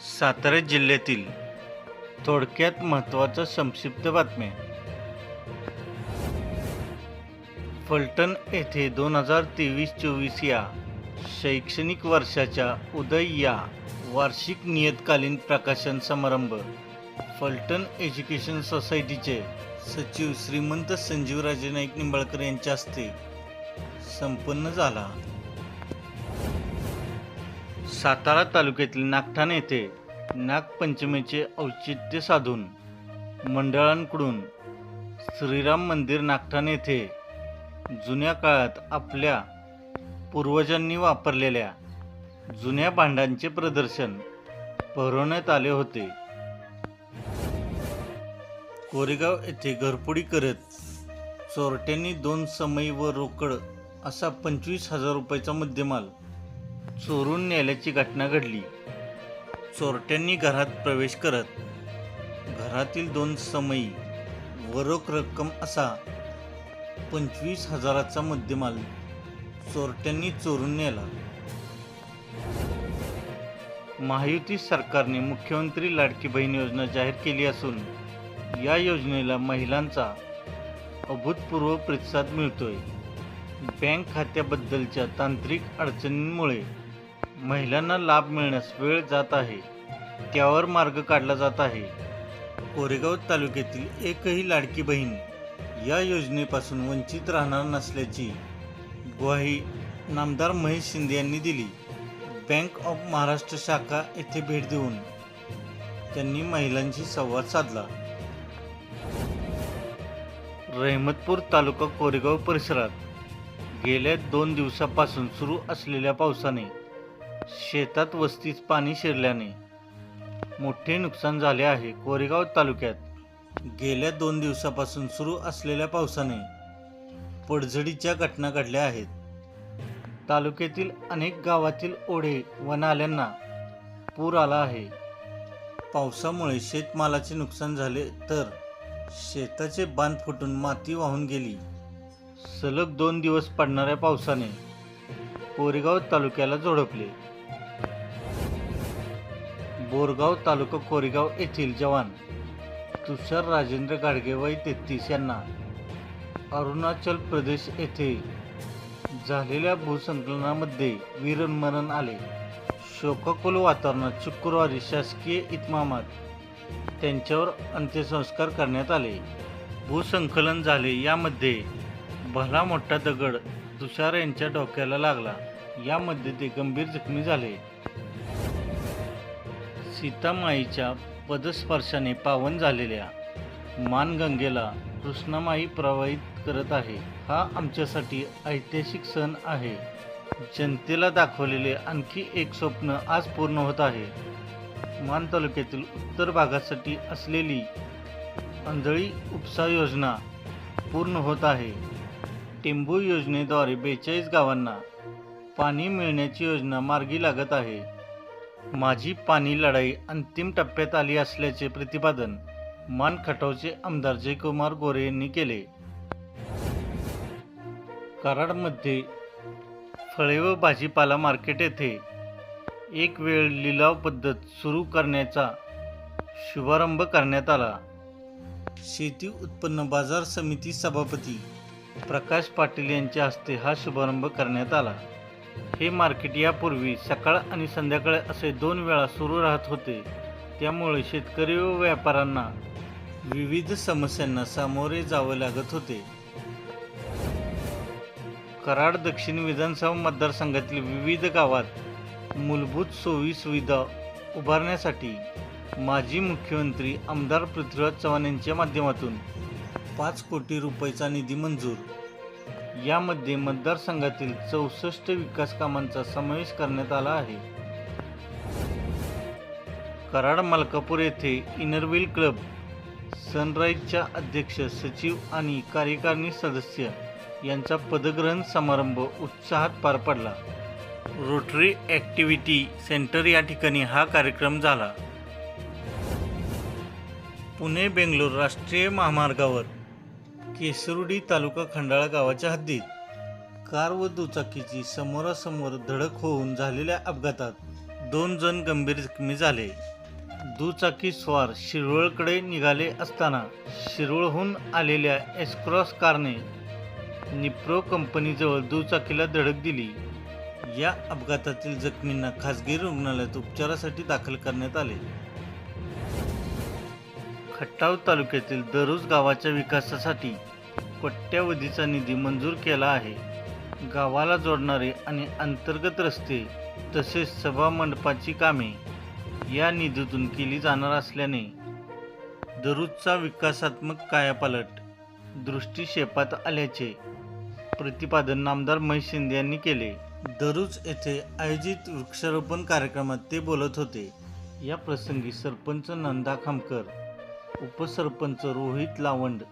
सातारा जिल्ह्यातील थोडक्यात महत्त्वाच्या संक्षिप्त बातम्या फलटण येथे दोन हजार तेवीस चोवीस या शैक्षणिक वर्षाच्या उदय या वार्षिक नियतकालीन प्रकाशन समारंभ फलटण एज्युकेशन सोसायटीचे सचिव श्रीमंत संजीवराजे नाईक निंबाळकर यांच्या हस्ते संपन्न झाला. सातारा तालुक्यातील नागठाण येथे नागपंचमीचे औचित्य साधून मंडळांकडून श्रीराम मंदिर नागठाण येथे जुन्या काळात आपल्या पूर्वजांनी वापरलेल्या जुन्या भांडांचे प्रदर्शन भरवण्यात आले होते. कोरेगाव येथे घरपुडी करत चोरट्यांनी दोन समई व रोकड असा पंचवीस हजार रुपयाचा मुद्देमाल चोरून नेल्याची घटना घडली. चोरट्यांनी घरात प्रवेश करत घरातील दोन समई व रोख रक्कम असा पंचवीस हजाराचा मुद्देमाल चोरट्यांनी चोरून नेला. महायुती सरकारने मुख्यमंत्री लाडकी बहीण योजना जाहीर केली असून या योजनेला महिलांचा अभूतपूर्व प्रतिसाद मिळतोय. बँक खात्याबद्दलच्या तांत्रिक अडचणींमुळे महिलांना लाभ मिळण्यास वेळ जात आहे. त्यावर मार्ग काढला जात आहे. कोरेगाव तालुक्यातील एकही लाडकी बहीण या योजनेपासून वंचित राहणार नसल्याची ग्वाही नामदार महेश शिंदे यांनी दिली. बँक ऑफ महाराष्ट्र शाखा येथे भेट देऊन त्यांनी महिलांशी संवाद साधला. रहमतपूर तालुका कोरेगाव परिसरात गेल्या दोन दिवसापासून सुरू असलेल्या पावसाने शेतात वस्तीत पाणी शिरल्याने मोठे नुकसान झाले आहे. कोरेगाव तालुक्यात गेल्या दोन दिवसापासून सुरू असलेल्या पावसाने पडझडीच्या घटना घडल्या आहेत. तालुक्यातील अनेक गावातील ओढे व नाल्यांना पूर आला आहे. पावसामुळे शेतमालाचे नुकसान झाले तर शेताचे बांध फुटून माती वाहून गेली. सलग दोन दिवस पडणाऱ्या पावसाने कोरेगाव तालुक्याला झोडपले. बोरगाव तालुका कोरेगाव येथील जवान तुषार राजेंद्र गाडगे वय तेहतीस यांना अरुणाचल प्रदेश येथे झालेल्या भूसंकलनामध्ये वीरमरण आले. शोकाकुल वातावरणात शुक्रवारी शासकीय इतमामात त्यांच्यावर अंत्यसंस्कार करण्यात आले. भूसंकलन झाले यामध्ये भला मोठा दगड तुषार यांच्या डोक्याला लागला. यामध्ये ते गंभीर जखमी झाले. सीतामाईच्या पदस्पर्शाने पावन झालेल्या मानगंगेला कृष्णामाई प्रवाहित करत आहे. हा आमच्यासाठी ऐतिहासिक सण आहे. जनतेला दाखवलेले आणखी एक स्वप्न आज पूर्ण होत आहे. मान तालुक्यातील उत्तर भागासाठी असलेली आंधळी उपसा योजना पूर्ण होत आहे. टेंबू योजनेद्वारे बेचाळीस गावांना पाणी मिळण्याची योजना मार्गी लागत आहे. माझी पाणी लढाई अंतिम टप्प्यात आली असल्याचे प्रतिपादन मान खटावचे आमदार जयकुमार गोरे यांनी केले. कराडमध्ये फळे व भाजीपाला मार्केट येथे एक वेळ लिलाव पद्धत सुरू करण्याचा शुभारंभ करण्यात आला. शेती उत्पन्न बाजार समिती सभापती प्रकाश पाटील यांच्या हस्ते हा शुभारंभ करण्यात आला. हे मार्केट यापूर्वी सकाळ आणि संध्याकाळ असे दोन वेळा सुरू राहत होते. त्यामुळे शेतकरी व व्यापाऱ्यांना विविध समस्यांना सामोरे जावं लागत होते. कराड दक्षिण विधानसभा मतदारसंघातील विविध गावात मूलभूत सोयी सुविधा उभारण्यासाठी माजी मुख्यमंत्री आमदार पृथ्वीराज चव्हाण यांच्या माध्यमातून पाच कोटी रुपयाचा निधी मंजूर. यामध्ये मतदारसंघातील चौसष्ट विकास कामांचा समावेश करण्यात आला आहे. कराड मलकापूर येथे इनरव्हील क्लब सनराईजच्या अध्यक्ष सचिव आणि कार्यकारिणी सदस्य यांचा पदग्रहण समारंभ उत्साहात पार पडला. रोटरी ॲक्टिव्हिटी सेंटर या ठिकाणी हा कार्यक्रम झाला. पुणे बेंगलोर राष्ट्रीय महामार्गावर केसरुडी तालुका खंडाळा गावाच्या हद्दीत. कार व दुचाकीची समोरासमोर धडक होऊन झालेल्या अपघातात दोन जण गंभीर जखमी झाले. दुचाकी स्वार शिरवळकडे निघाले असताना शिरोळहून आलेल्या एसक्रॉस कारने निप्रो कंपनीजवळ दुचाकीला धडक दिली. या अपघातातील जखमींना खासगी रुग्णालयात उपचारासाठी दाखल करण्यात आले. खट्टाव तालुक्यातील दररोज गावाच्या विकासासाठी कोट्यावधीचा निधी मंजूर केला आहे. गावाला जोडणारे आणि अंतर्गत रस्ते तसेच सभा मंडपाची कामे या निधीतून केली जाणार असल्याने दररोजचा विकासात्मक कायापालट दृष्टीक्षेपात आल्याचे प्रतिपादन नामदार महेश शिंदे यांनी केले. दररोज येथे आयोजित वृक्षारोपण कार्यक्रमात ते बोलत होते. या प्रसंगी सरपंच नंदा खामकर उपसरपंच रोहित लावंड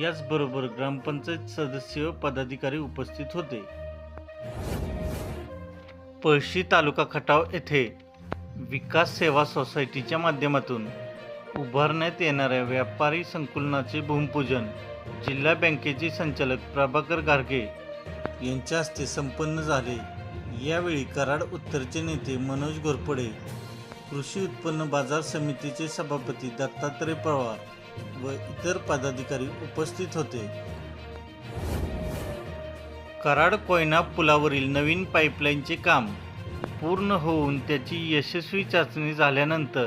याचबरोबर ग्रामपंचायत सदस्य व पदाधिकारी उपस्थित होते. पळशी तालुका खटाव येथे विकास सेवा सोसायटीच्या माध्यमातून उभारण्यात येणाऱ्या व्यापारी संकुलनाचे भूमिपूजन जिल्हा बँकेचे संचालक प्रभाकर गारगे यांच्या हस्ते संपन्न झाले. यावेळी कराड उत्तरचे नेते मनोज घोरपडे कृषी उत्पन्न बाजार समितीचे सभापती दत्तात्रय पवार व इतर पदाधिकारी उपस्थित होते. कराड कोयना पुलावरील नवीन पाईपलाईनचे काम पूर्ण होऊन त्याची यशस्वी चाचणी झाल्यानंतर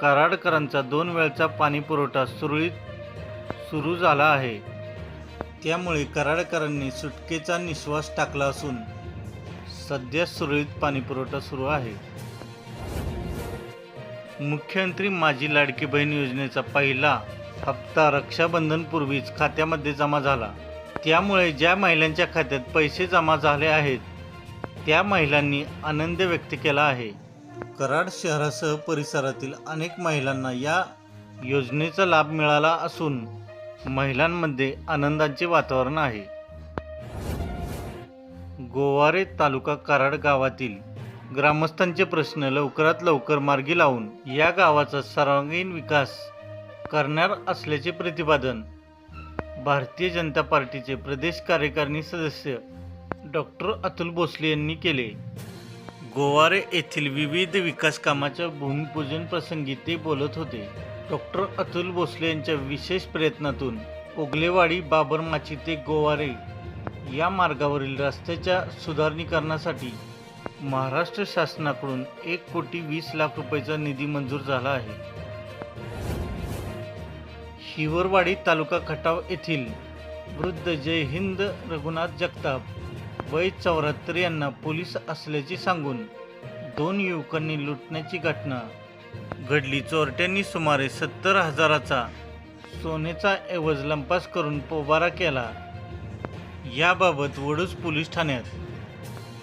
कराडकरांचा दोन वेळचा पाणीपुरवठा सुरळीत सुरू झाला आहे. त्यामुळे कराडकरांनी सुटकेचा निश्वास टाकला असून सध्या सुरळीत पाणीपुरवठा सुरू आहे. मुख्यमंत्री माझी लाडकी बहीण योजनेचा पहिला हप्ता रक्षाबंधनपूर्वीच खात्यामध्ये जमा झाला. त्यामुळे ज्या महिलांच्या खात्यात पैसे जमा झाले आहेत त्या महिलांनी आनंद व्यक्त केला आहे. कराड शहरासह परिसरातील अनेक महिलांना या योजनेचा लाभ मिळाला असून महिलांमध्ये आनंदाचे वातावरण आहे. गोवारे तालुका कराड गावातील ग्रामस्थांचे प्रश्न लवकरात लवकर मार्गी लावून या गावाचा सर्वांगीण विकास करणार असल्याचे प्रतिपादन भारतीय जनता पार्टीचे प्रदेश कार्यकारिणी सदस्य डॉक्टर अतुल भोसले यांनी केले. गोवारे येथील विविध विकास कामाच्या भूमिपूजन प्रसंगी ते बोलत होते. डॉक्टर अतुल भोसले यांच्या विशेष प्रयत्नातून ओगलेवाडी बाबरमाची ते गोवारे या मार्गावरील रस्त्याच्या सुधारणीकरणासाठी महाराष्ट्र शासनाकडून एक कोटी वीस लाख रुपयाचा निधी मंजूर झाला आहे. हिवरवाडी तालुका खटाव येथील वृद्ध जय हिंद रघुनाथ जगताप वय चौऱ्याहत्तर यांना पोलीस असल्याचे सांगून दोन युवकांनी लुटण्याची घटना घडली. चोरट्यांनी सुमारे सत्तर हजाराचा सोनेचा ऐवज लंपास करून पोबारा केला. याबाबत वडूज पोलीस ठाण्यात